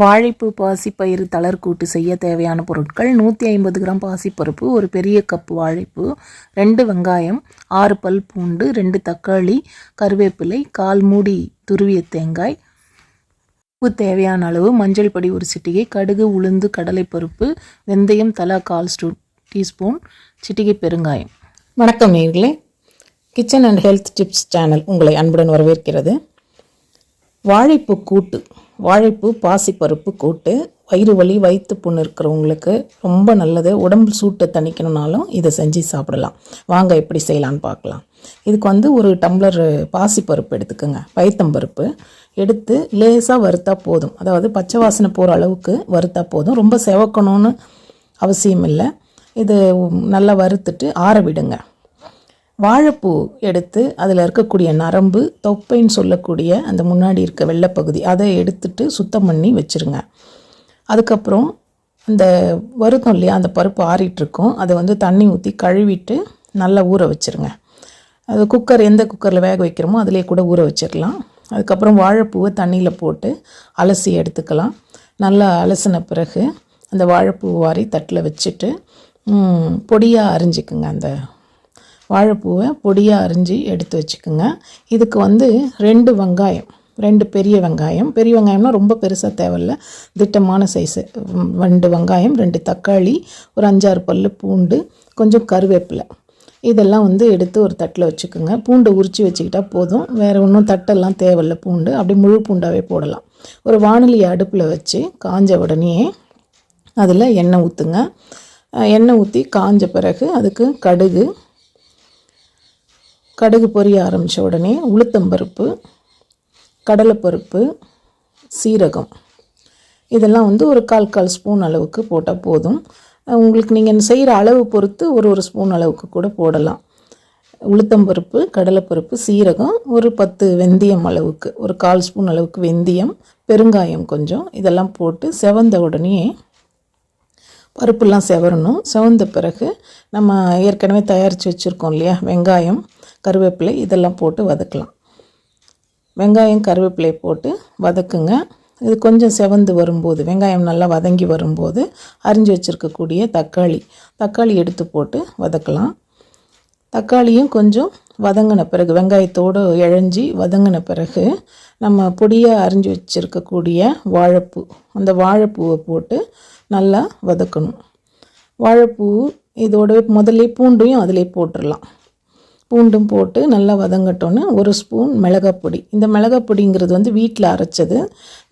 வாழைப்பூ பாசிப்பயிறு தளர்கூட்டு செய்ய தேவையான பொருட்கள் நூற்றி ஐம்பது கிராம் பாசிப்பருப்பு ஒரு பெரிய கப் வாழைப்பூ ரெண்டு வெங்காயம் ஆறு பல் பூண்டு ரெண்டு தக்காளி கருவேப்பிலை கால் மூடி துருவிய தேங்காய். உப்பு தேவையான அளவு மஞ்சள் பொடி ஒரு சிட்டிகை கடுகு உளுந்து கடலைப்பருப்பு வெந்தயம் தலா கால் ஸ்டூ டீஸ்பூன் சிட்டிகை பெருங்காயம். வணக்கம் நேர்களே kitchen and health tips channel உங்களை அன்புடன் வரவேற்கிறது. வாழைப்பூ கூட்டு. வாழைப்பூ பாசிப்பருப்பு கூட்டு வயிறு வலி வயிற்று புண்ணு இருக்கிறவங்களுக்கு ரொம்ப நல்லது. உடம்பு சூட்டை தணிக்கணும்னாலும் இதை செஞ்சு சாப்பிடலாம். வாங்க எப்படி செய்யலான்னு பார்க்கலாம். இதுக்கு வந்து ஒரு டம்ளர் பாசிப்பருப்பு எடுத்துக்கோங்க. பைத்தம்பருப்பு எடுத்து லேசாக வறுத்தா போதும். அதாவது பச்சை வாசனை போகிற அளவுக்கு வறுத்தா போதும். ரொம்ப செவக்கணும்னு அவசியம் இல்லை இது நல்லா வறுத்துட்டு ஆற விடுங்க. வாழைப்பூ எடுத்து அதில் இருக்கக்கூடிய நரம்பு தொப்பைன்னு சொல்லக்கூடிய அந்த முன்னாடி இருக்க வெள்ளைப்பகுதி அதை எடுத்துட்டு சுத்தம் பண்ணி வச்சுருங்க. அதுக்கப்புறம் அந்த வருத்தம் இல்லையா அந்த பருப்பு ஆறிட்டுருக்கோம் அதை வந்து தண்ணி ஊற்றி கழுவிட்டு நல்லா ஊற வச்சுருங்க. அது குக்கர் எந்த குக்கரில் வேக வைக்கிறோமோ அதிலே கூட ஊற வச்சிடலாம் அதுக்கப்புறம் வாழைப்பூவை தண்ணியில் போட்டு அலசி எடுத்துக்கலாம். நல்லா அலசின பிறகு அந்த வாழைப்பூ வாரி தட்டில் வச்சுட்டு பொடியாக அரிஞ்சிக்குங்க அந்த வாழைப்பூவை பொடியாக அரிஞ்சு எடுத்து வச்சுக்கோங்க. இதுக்கு வந்து ரெண்டு வெங்காயம் ரெண்டு பெரிய வெங்காயம். பெரிய வெங்காயம்னா ரொம்ப பெருசாக தேவையில்ல. திட்டமான சைஸு ரெண்டு வெங்காயம் ரெண்டு தக்காளி ஒரு அஞ்சாறு பல் பூண்டு கொஞ்சம் கருவேப்பிலை. இதெல்லாம் வந்து எடுத்து ஒரு தட்டில் வச்சுக்கோங்க. பூண்டை உரித்து வச்சுக்கிட்டா போதும். வேறு ஒன்றும் தட்டெல்லாம் தேவையில்ல பூண்டு. அப்படி முழு பூண்டாகவே போடலாம். ஒரு வானொலி அடுப்பில் வச்சு காஞ்ச உடனே அதில் எண்ணெய் ஊற்றுங்க எண்ணெய் ஊற்றி காஞ்ச பிறகு அதுக்கு கடுகு கடுகு பொரிய ஆரம்பித்த உடனே உளுத்தம்பருப்பு கடலைப்பருப்பு சீரகம். இதெல்லாம் வந்து ஒரு கால் கால் ஸ்பூன் அளவுக்கு போட்டால் போதும். உங்களுக்கு நீங்கள் செய்கிற அளவு பொறுத்து ஒரு ஒரு ஸ்பூன் அளவுக்கு கூட போடலாம். உளுத்தம்பருப்பு கடலைப்பருப்பு சீரகம் ஒரு பத்து வெந்தயம் அளவுக்கு ஒரு கால் ஸ்பூன் அளவுக்கு வெந்தயம் பெருங்காயம் கொஞ்சம் இதெல்லாம் போட்டு செவந்த உடனே பருப்புலாம் செவரணும். செவந்த பிறகு நம்ம ஏற்கனவே தயாரித்து வச்சுருக்கோம் இல்லையா வெங்காயம். கருவேப்பிலை இதெல்லாம் போட்டு வதக்கலாம். வெங்காயம் கருவேப்பிலை போட்டு வதக்குங்க. இது கொஞ்சம் செவந்து வரும்போது வெங்காயம் நல்லா வதங்கி வரும்போது அரிஞ்சு வச்சுருக்கக்கூடிய தக்காளி தக்காளி எடுத்து போட்டு வதக்கலாம். தக்காளியும் கொஞ்சம் வதங்கின பிறகு வெங்காயத்தோடு இழஞ்சி வதங்கின பிறகு நம்ம பொடியாக அரிஞ்சு வச்சுருக்கக்கூடிய வாழைப்பூ அந்த வாழைப்பூவை போட்டு நல்லா வதக்கணும். வாழைப்பூ இதோட முதல்ல பூண்டையும் அதிலே போட்டுடலாம் பூண்டும் போட்டு நல்லா வதங்கட்டோன்னு ஒரு ஸ்பூன் மிளகாப்பொடி. இந்த மிளகாப்பொடிங்கிறது வந்து வீட்டில் அரைச்சது.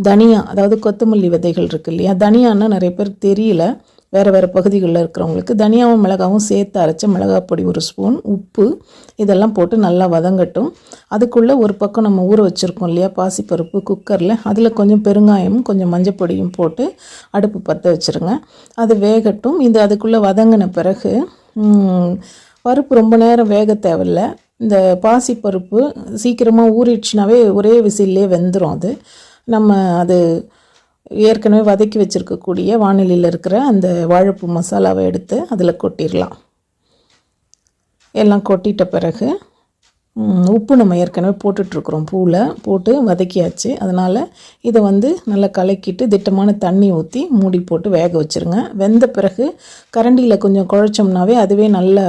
தனியா அதாவது கொத்தமல்லி விதைகள் இருக்குது இல்லையா? தனியான்னா நிறைய பேருக்கு தெரியல. வேறு வேறு பகுதிகளில் இருக்கிறவங்களுக்கு தனியாவும் மிளகாவும் சேர்த்து அரைச்ச மிளகாப்பொடி ஒரு ஸ்பூன் உப்பு இதெல்லாம் போட்டு நல்லா வதங்கட்டும். அதுக்குள்ளே ஒரு பக்கம் நம்ம ஊற வச்சுருக்கோம் இல்லையா? பாசிப்பருப்பு குக்கரில். அதில் கொஞ்சம் பெருங்காயமும் கொஞ்சம் மஞ்சப்பொடியும் போட்டு அடுப்பு பற்ற வச்சுருங்க. அது வேகட்டும். இது அதுக்குள்ளே வதங்கின பிறகு பருப்பு ரொம்ப நேரம் வேக தேவையில்ல. இந்த பாசிப்பருப்பு சீக்கிரமாக ஊறிடுச்சுனாவே ஒரே விசிலே வெந்துடும் அது. நம்ம அது ஏற்கனவே வதக்கி வச்சுருக்கக்கூடிய வானிலையில் இருக்கிற அந்த வாழைப்பூ மசாலாவை எடுத்து அதில் கொட்டிடலாம். எல்லாம் கொட்டிட்ட பிறகு உப்பு நம்ம ஏற்கனவே போட்டுட்ருக்குறோம் பூவில் போட்டு வதக்கியாச்சு. அதனால் இதை வந்து நல்லா கலக்கிட்டு திட்டமான தண்ணி ஊற்றி மூடி போட்டு வேக வச்சுருங்க. வெந்த பிறகு கரண்டியில் கொஞ்சம் குழைச்சோம்னாவே அதுவே நல்லா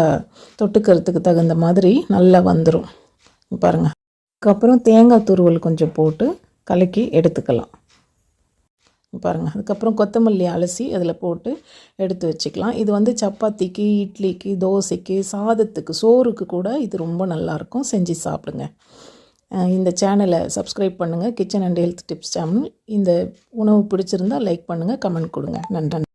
தொட்டுக்கிறதுக்கு தகுந்த மாதிரி நல்லா வந்துடும் பாருங்கள் அதுக்கப்புறம் தேங்காய் துருவல் கொஞ்சம் போட்டு கலக்கி எடுத்துக்கலாம். பாருங்கள் அதுக்கப்புறம் கொத்தமல்லி அலசி அதில் போட்டு எடுத்து வச்சுக்கலாம். இது வந்து சப்பாத்திக்கு இட்லிக்கு தோசைக்கு சாதத்துக்கு சோறுக்கு கூட இது ரொம்ப நல்லாயிருக்கும் செஞ்சு சாப்பிடுங்க. இந்த சேனலை சப்ஸ்கிரைப் பண்ணுங்கள் kitchen and health tips channel. இந்த உணவு பிடிச்சிருந்தால் லைக் பண்ணுங்கள் கமெண்ட் கொடுங்க. நன்றி.